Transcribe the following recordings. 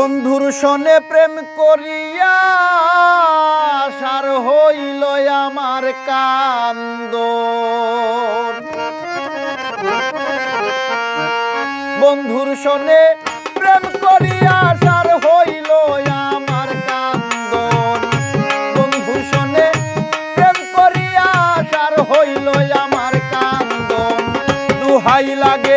বন্ধুর সনে প্রেম করিয়া, সার হইল আমার কান্দ বন্ধুর সনে প্রেম করিয়া, সার হইল আমার কান্দন। বন্ধুর সনে প্রেম করিয়া, সার হইল আমার কান্দন। দুহাই লাগে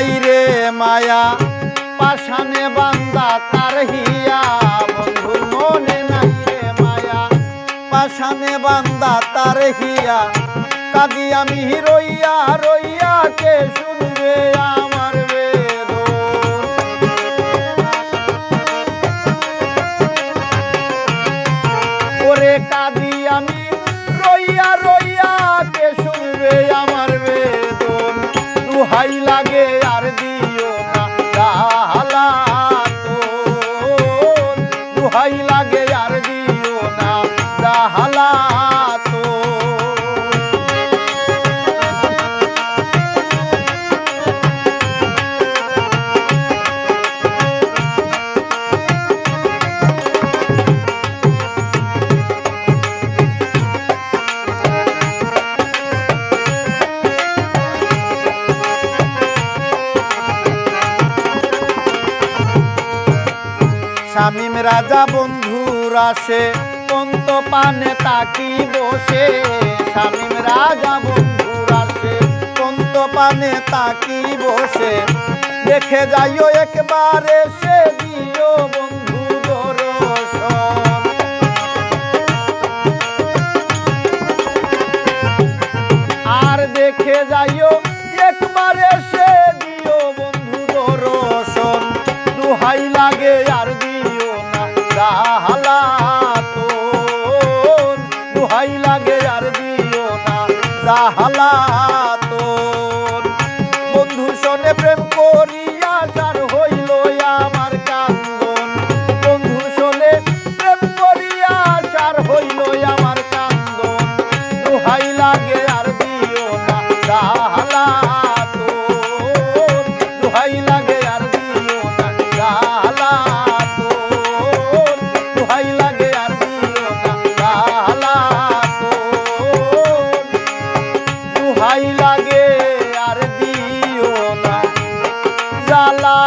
নাই রে মায়া, পাশানে বান্দা তার হিয়া। বন্ধুর মনে নাই রে মায়া, পাশানে বান্দা তার হিয়া। কাদি আমি রইয়া রইয়া কে শুনবে আমার ওরে কাদি আমি রইয়া রইয়া কে শুনবে আমার বেদন? দুহাই শামিম রাজা বন্ধুর আসে পন্ত পানে তাকি বসে। শামিম রাজা বন্ধুর আসে পন্ত পানে তাকি বসে। দেখে যাইও একবারে সে দিও বন্ধু আর দেখে যাইও লাগে আর দিও না জাহালা দুহাই লাগে আর দিও না। জ্বালা